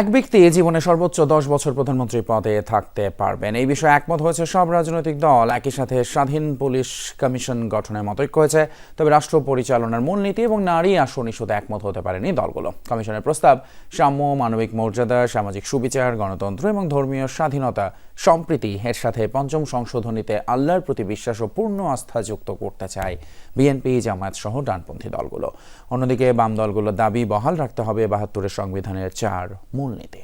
এক ব্যক্তি জীবনে সর্বোচ্চ দশ বছর প্রধানমন্ত্রী পদে থাকতে পারবেন। এই বিষয়ে একমত হয়েছে সব রাজনৈতিক দল। একই সাথে স্বাধীন পুলিশ কমিশন গঠনের মতৈক্য হয়েছে। তবে রাষ্ট্র পরিচালনার মূলনীতি এবং নারী আসন ইস্যুতে একমত হতে পারেনি দলগুলো। কমিশনের প্রস্তাব, সাম্য, মানবিক মর্যাদা, সামাজিক সুবিচার, গণতন্ত্র এবং ধর্মীয় স্বাধীনতা সম্প্রীতি, এর সাথে পঞ্চম সংশোধনীতে আল্লাহর প্রতি বিশ্বাস ও পূর্ণ আস্থা যুক্ত করতে চায় বিএনপি, জামায়াত সহ ডানপন্থী দলগুলো। অন্যদিকে বাম দলগুলোর দাবি বহাল রাখতে হবে বাহাত্তরের সংবিধানের চার মূলনীতি।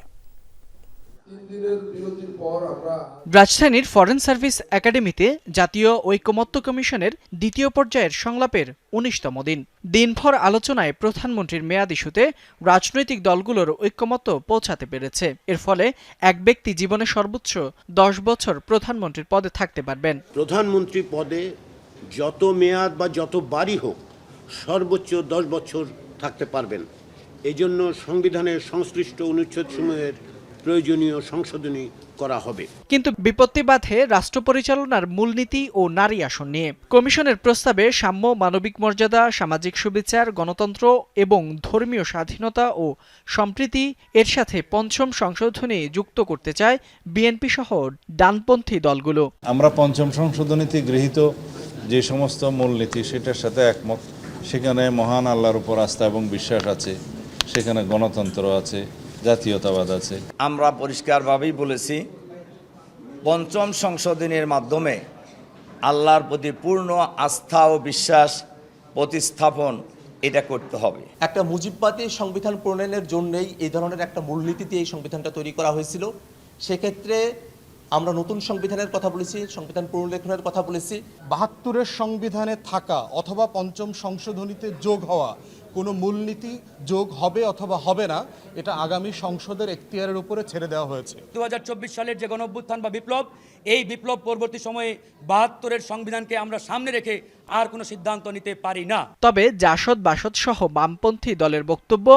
রাজধানীর ফরেন সার্ভিস একাডেমিতে জাতীয় ঐকমত্য কমিশনের দ্বিতীয় পর্যায়ের সংলাপের উনিশতম দিন। দিনভর আলোচনায় প্রধানমন্ত্রীর মেয়াদ ইস্যুতে রাজনৈতিক দলগুলোর ঐকমত্য পৌঁছাতে পেরেছে। এর ফলে এক ব্যক্তি জীবনে সর্বোচ্চ দশ বছর প্রধানমন্ত্রীর পদে থাকতে পারবেন। প্রধানমন্ত্রী পদে যত মেয়াদ বা যত বাড়ি হোক সর্বোচ্চ দশ বছর থাকতে পারবেন। এই জন্য সংবিধানের সংশ্লিষ্ট অনুচ্ছেদসমূহের প্রয়োজনীয় সংশোধনী করা হবে। কিন্তু বিপত্তি বাধে রাষ্ট্র পরিচালনার মূলনীতি ও নারী আসন নিয়ে। কমিশনের প্রস্তাবে সাম্য মানবিক মর্যাদা সামাজিক সুবিচার গণতন্ত্র এবং ধর্মীয় স্বাধীনতা ও সম্প্রীতি এর সাথে পঞ্চম সংশোধনী যুক্ত করতে চায় বিএনপি সহ ডানপন্থী দলগুলো। আমরা পঞ্চম সংশোধনীতে গৃহীত যে সমস্ত মূলনীতি সেটার সাথে একমত। সেখানে মহান আল্লাহর উপর আস্থা এবং বিশ্বাস আছে। সেখানে গণতন্ত্র আছে জাতীয়তাবাদ আছে। আমরা পরিষ্কারভাবেই বলেছি পঞ্চম সংশোধনীর মাধ্যমে আল্লাহর প্রতি পূর্ণ আস্থা ও বিশ্বাস প্রতিস্থাপন এটা করতে হবে। একটা মুজিববাদী সংবিধান প্রণয়নের জন্যই এই ধরনের একটা মূলনীতিতে এই সংবিধানটা তৈরি করা হয়েছিল। সেক্ষেত্রে আমরা নতুন সংবিধানের কথা বলেছি সংবিধান পুনর্লেখনের কথা বলেছি। বাহাত্তরের সংবিধানে থাকা অথবা পঞ্চম সংশোধনীতে যোগ হওয়া কোনো মূলনীতি যোগ হবে অথবা হবে না এটা আগামী সংসদের এখতিয়ারের উপরে ছেড়ে দেওয়া হয়েছে। দু হাজার চব্বিশ সালের যে গণ অভ্যুত্থান বা বিপ্লব এই বিপ্লব পরবর্তী সময়ে বাহাত্তরের সংবিধানকে আমরা সামনে রেখে আর কোনো সিদ্ধান্ত নিতে পারি না। তবে জাসদ বাসদ সহ বামপন্থী দলের বক্তব্য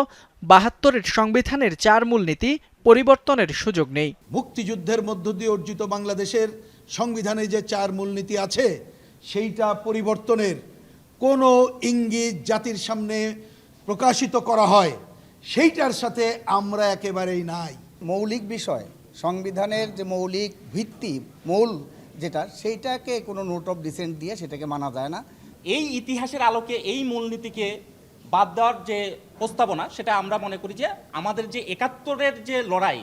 বাহাত্তরের সংবিধানের চার মূলনীতি পরিবর্তনের সুযোগ নেই। মুক্তিযুদ্ধের মধ্য দিয়ে অর্জিত বাংলাদেশের সংবিধানে যে চার মূলনীতি আছে সেইটা পরিবর্তনের কোনো ইঙ্গিত জাতির সামনে প্রকাশিত করা হয় সেইটার সাথে আমরা একেবারেই নাই। মৌলিক বিষয় সংবিধানের যে মৌলিক ভিত্তি মূল যেটা সেইটাকে কোনো নোট অফ ডিসেন্ট দিয়ে সেটাকে মানা যায় না। এই ইতিহাসের আলোকে এই মূলনীতিকে বাদ দেওয়ার যে প্রস্তাবনা সেটা আমরা মনে করি যে আমাদের যে একাত্তরের যে লড়াই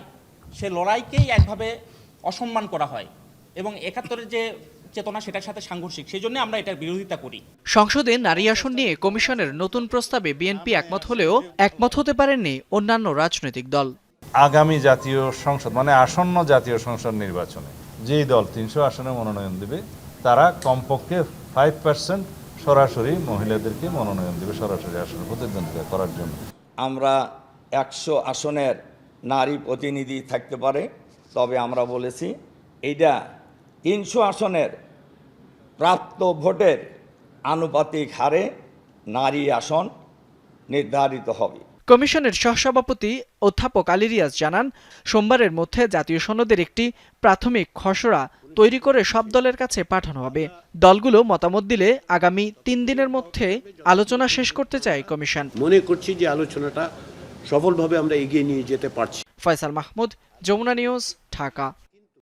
সে লড়াইকেই একভাবে অসম্মান করা হয় এবং একাত্তরের যে চেতনা সেটার সাথে সাংঘর্ষিক। সেই জন্য আমরা এটার বিরোধিতা করি। সংসদে নারী আসন নিয়ে কমিশনের নতুন প্রস্তাবে বিএনপি একমত হলেও একমত হতে পারেননি অন্যান্য রাজনৈতিক দল। আগামী জাতীয় সংসদ মানে আসন্ন জাতীয় সংসদ নির্বাচনে যেই দল তিনশো আসনে মনোনয়ন দেবে তারা কমপক্ষে ফাইভ পার্সেন্ট সরাসরি মহিলাদেরকে মনোনয়ন দেবে সরাসরি আসনে প্রতিদ্বন্দ্বিতা করার জন্য। আমরা একশো আসনের নারী প্রতিনিধি থাকতে পারে তবে আমরা বলেছি এইটা তিনশো আসনের প্রাপ্ত ভোটের আনুপাতিক হারে নারী আসন নির্ধারিত হবে। কমিশনের সহসভাপতি অধ্যাপক আলী রিয়াজ জানান সোমবারের মধ্যে জাতীয় সনদের একটি প্রাথমিক খসড়া তৈরি করে সব দলের কাছে পাঠানো হবে। দলগুলো মতামত দিলে আগামী তিন দিনের মধ্যে আলোচনা শেষ করতে চায় কমিশন। মনে করছি যে আলোচনাটা সফলভাবে আমরা এগিয়ে নিয়ে যেতে পারছি। ফয়সাল মাহমুদ যমুনা নিউজ ঢাকা।